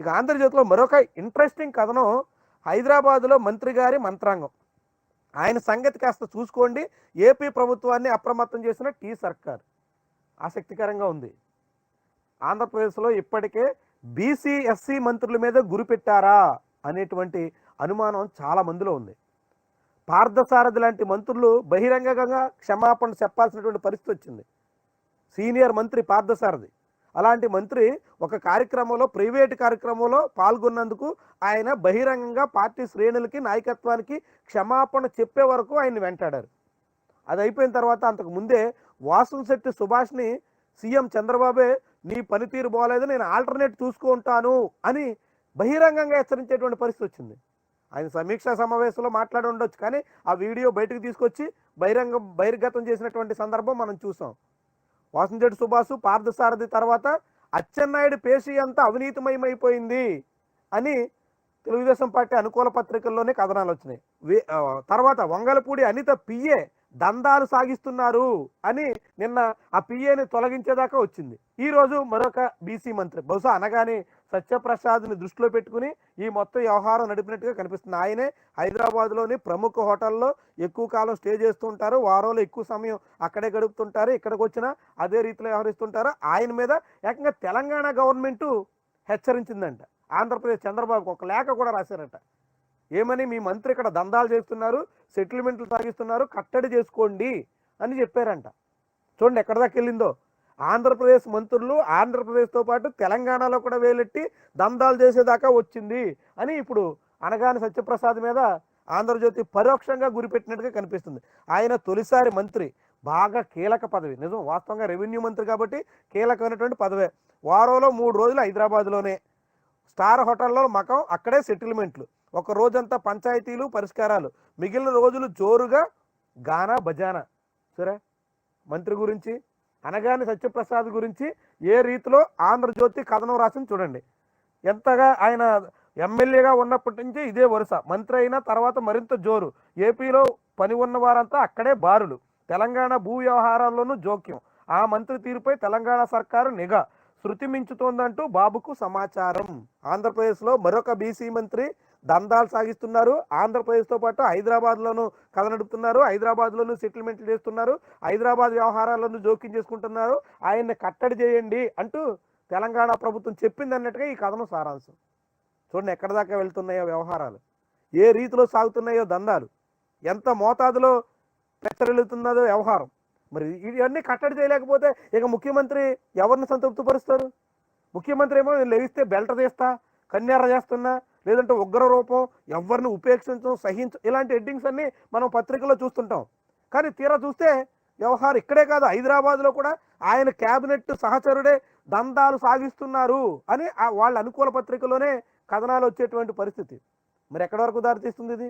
ఇక ఆంధ్రజ్యోతిలో మరొక ఇంట్రెస్టింగ్ కథనం హైదరాబాదులో మంత్రి గారి మంత్రాంగం. ఆయన సంగతి కాస్త చూసుకోండి. ఏపీ ప్రభుత్వాన్ని అప్రమత్తం చేసిన టీ సర్కార్. ఆసక్తికరంగా ఉంది. ఆంధ్రప్రదేశ్లో ఇప్పటికే బీసీ ఎస్సీ మంత్రుల మీద గురి పెట్టారా అనేటువంటి అనుమానం చాలా మందిలో ఉంది. పార్థసారథి లాంటి మంత్రులు బహిరంగంగా క్షమాపణ చెప్పాల్సినటువంటి పరిస్థితి వచ్చింది. సీనియర్ మంత్రి పార్థసారథి. అలాంటి మంత్రి ఒక కార్యక్రమంలో ప్రైవేటు కార్యక్రమంలో పాల్గొన్నందుకు ఆయన బహిరంగంగా పార్టీ శ్రేణులకి నాయకత్వానికి క్షమాపణ చెప్పే వరకు ఆయన వెంటాడారు. అది అయిపోయిన తర్వాత అంతకు ముందే వాసంశెట్టి సుభాష్ని సీఎం చంద్రబాబే నీ పనితీరు బాగలేదు నేను ఆల్టర్నేట్ చూసుకుంటాను అని బహిరంగంగా హెచ్చరించేటువంటి పరిస్థితి వచ్చింది. ఆయన సమీక్షా సమావేశంలో మాట్లాడి ఉండొచ్చు కానీ ఆ వీడియో బయటకు తీసుకొచ్చి బహిరంగ బహిర్గతం చేసినటువంటి సందర్భం మనం చూసాం. వాసంశెట్టి సుభాసు పార్థసారథి తర్వాత అచ్చెన్నాయుడు పేషి అంతా అవినీతిమయమైపోయింది అని తెలుగుదేశం పార్టీ అనుకూల పత్రికల్లోనే కథనాలు వచ్చినాయి. తర్వాత వంగలపూడి అనిత పిఏ దందాలు సాగిస్తున్నారు అని నిన్న ఆ పిఏని తొలగించేదాకా వచ్చింది. ఈ రోజు మరొక బీసీ మంత్రి. బహుశా అనగానే సత్యప్రసాద్ని దృష్టిలో పెట్టుకుని ఈ మొత్తం వ్యవహారం నడిపినట్టుగా కనిపిస్తుంది. ఆయనే హైదరాబాద్లోని ప్రముఖ హోటల్లో ఎక్కువ కాలం స్టే చేస్తుంటారు వారంలో ఎక్కువ సమయం అక్కడే గడుపుతుంటారు. ఇక్కడికి వచ్చినా అదే రీతిలో వ్యవహరిస్తుంటారు. ఆయన మీద ఏకంగా తెలంగాణ గవర్నమెంట్ హెచ్చరించిందంట. ఆంధ్రప్రదేశ్ చంద్రబాబుకు ఒక లేఖ కూడా రాశారట. ఏమని మీ మంత్రి ఇక్కడ దందాలు చేస్తున్నారు సెటిల్మెంట్లు సాగిస్తున్నారు కట్టడి చేసుకోండి అని చెప్పారంట. చూడండి ఎక్కడ దాకా వెళ్ళిందో. ఆంధ్రప్రదేశ్ మంత్రులు ఆంధ్రప్రదేశ్తో పాటు తెలంగాణలో కూడా వేలెట్టి దందాలు చేసేదాకా వచ్చింది అని ఇప్పుడు అనగాని సత్యప్రసాద్ మీద ఆంధ్రజ్యోతి పరోక్షంగా గురిపెట్టినట్టుగా కనిపిస్తుంది. ఆయన తొలిసారి మంత్రి బాగా కీలక పదవి. నిజం వాస్తవంగా రెవెన్యూ మంత్రి కాబట్టి కీలకమైనటువంటి పదవే. వారంలో మూడు రోజులు హైదరాబాద్లోనే. స్టార్ హోటల్లో మకం అక్కడే సెటిల్మెంట్లు. ఒక రోజంతా పంచాయతీలు పరిష్కారాలు. మిగిలిన రోజులు జోరుగా గానా బజానా. సరే? మంత్రి గురించి అనగాని సత్యప్రసాద్ గురించి ఏ రీతిలో ఆంధ్రజ్యోతి కథనం రాసింది చూడండి. ఎంతగా ఆయన ఎమ్మెల్యేగా ఉన్నప్పటి నుంచి ఇదే వరుస. మంత్రి అయిన తర్వాత మరింత జోరు. ఏపీలో పని ఉన్న వారంతా అక్కడే బారులు. తెలంగాణ భూ వ్యవహారాల్లోనూ జోక్యం. ఆ మంత్రి తీరుపై తెలంగాణ సర్కారు నిఘా. శృతి మించుతోందంటూ బాబుకు సమాచారం. ఆంధ్రప్రదేశ్లో మరొక బీసీ మంత్రి దందాలు సాగిస్తున్నారు. ఆంధ్రప్రదేశ్తో పాటు హైదరాబాద్లోనూ కథ నడుపుతున్నారు. హైదరాబాద్లోనూ సెటిల్మెంట్లు చేస్తున్నారు. హైదరాబాద్ వ్యవహారాలను జోక్యం చేసుకుంటున్నారు. ఆయన్ని కట్టడి చేయండి అంటూ తెలంగాణ ప్రభుత్వం చెప్పింది అన్నట్టుగా ఈ కథను సారాంశం. చూడండి ఎక్కడి దాకా వెళ్తున్నాయో వ్యవహారాలు. ఏ రీతిలో సాగుతున్నాయో దందాలు. ఎంత మోతాదులో పెచ్చరిల్లుతున్నదో వ్యవహారం. మరి ఇవన్నీ కట్టడి చేయలేకపోతే ఇక ముఖ్యమంత్రి ఎవరిని సంతృప్తిపరుస్తారు? ముఖ్యమంత్రి ఏమో నేను లేస్తే బెల్ట తీస్తా కన్యార చేస్తున్నా లేదంటే ఉగ్ర రూపం ఎవరిని ఉపేక్షించడం సహించ ఇలాంటి హెడ్డింగ్స్ అన్నీ మనం పత్రికల్లో చూస్తుంటాం. కానీ తీరా చూస్తే వ్యవహారం ఇక్కడే కాదు హైదరాబాద్లో కూడా ఆయన క్యాబినెట్ సహచరుడే దందాలు సాగిస్తున్నారు అని ఆ వాళ్ళ అనుకూల పత్రికలోనే కథనాలు వచ్చేటువంటి పరిస్థితి. మరి ఎక్కడి వరకు దారితీస్తుంది ఇది?